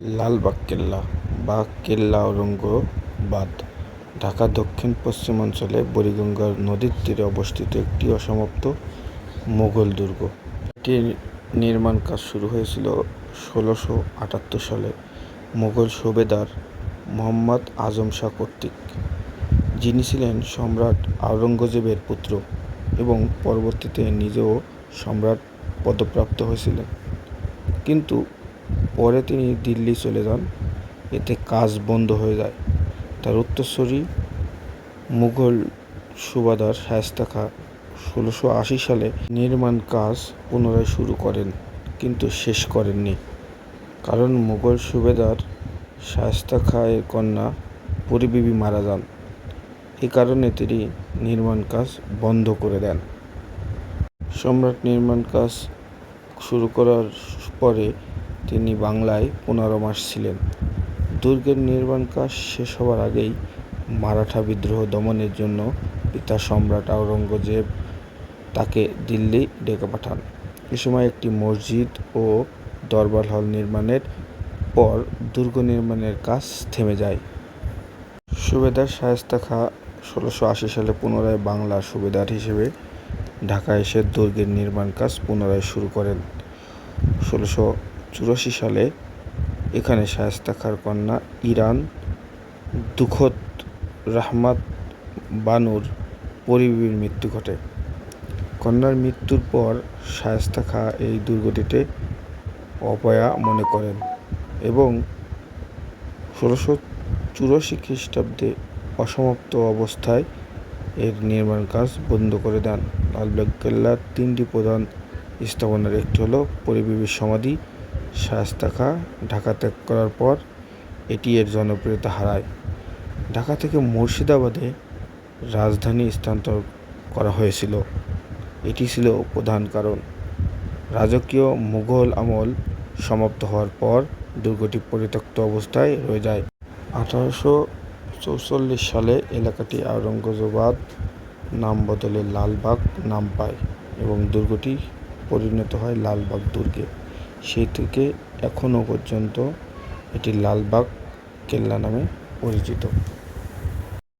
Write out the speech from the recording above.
লালবাগ কেল্লা বা কেল্লা ঔরঙ্গাবাদ ঢাকার দক্ষিণ-পশ্চিমাঞ্চলে বুড়িগঙ্গা নদীর তীরে অবস্থিত একটি অসমাপ্ত মুঘল দুর্গ। এটির নির্মাণ কাজ শুরু হয়েছিল ষোলোশো আটাত্তর সালে মুঘল সুবেদার মোহাম্মদ আজম শাহ কর্তৃক, যিনি ছিলেন সম্রাট আওরঙ্গজেবের পুত্র এবং পরবর্তীতে নিজেও সম্রাট পদপ্রাপ্ত হয়েছিলেন। কিন্তু পরে তিনি দিল্লি চলে যান, এতে কাজ বন্ধ হয়ে যায়। তার উত্তরসূরি মুঘল সুবাদার শায়েস্তা খাঁ ষোলোশো আশি সালে নির্মাণ কাজ পুনরায় শুরু করেন কিন্তু শেষ করেননি, কারণ মুঘল সুবেদার শায়েস্তা খাঁ এর কন্যা পরী বিবি মারা যান। এ কারণে তিনি নির্মাণ কাজ বন্ধ করে দেন। সম্রাট নির্মাণ কাজ শুরু করার পরে তিনি বাংলায় পনেরো মাস ছিলেন। দুর্গের নির্মাণ কাজ শেষ হওয়ার আগেই মারাঠা বিদ্রোহ দমনের জন্য পিতা সম্রাট আওরঙ্গজেব তাকে দিল্লি ডেকে পাঠান। এ সময় একটি মসজিদ ও দরবার হল নির্মাণের পর দুর্গ নির্মাণের কাজ থেমে যায়। সুবেদার শায়েস্তা খাঁ ষোলোশো আশি সালে পুনরায় বাংলার সুবেদার হিসেবে ঢাকায় এসে দুর্গের নির্মাণ কাজ পুনরায় শুরু করেন। ষোলশো সালে এখানে শায়েস্তা খাঁর কন্যা ইরান দুখত রাহমাত বানুর পরী বিবির মৃত্যু ঘটে। কন্যার মৃত্যুর পর শায়েস্তা খাঁ এই দুর্গটিতে অপয়া মনে করেন এবং ষোলশো চুরাশি খ্রিস্টাব্দে অসমাপ্ত অবস্থায় এর নির্মাণ কাজ বন্ধ করে দেন। লালবাগ কেল্লার তিনটি প্রধান স্থাপনার একটি হল পরী বিবির সমাধি। শায়েস্তা ঢাকা ত্যাগ করার পর এটি এর জনপ্রিয়তা হারায়। ঢাকা থেকে মুর্শিদাবাদে রাজধানী স্থানান্তর করা হয়েছিল, এটি ছিল প্রধান কারণ। রাজকীয় মুঘল আমল সমাপ্ত হওয়ার পর দুর্গটি পরিত্যক্ত অবস্থায় রয়ে যায়। আঠারোশো চৌচল্লিশ সালে এলাকাটি আওরঙ্গাবাদ নাম বদলে লালবাগ নাম পায় এবং দুর্গটি পরিণত হয় লালবাগ দুর্গে। সেই থেকে এখনও পর্যন্ত এটি লালবাগ কেল্লা নামে পরিচিত।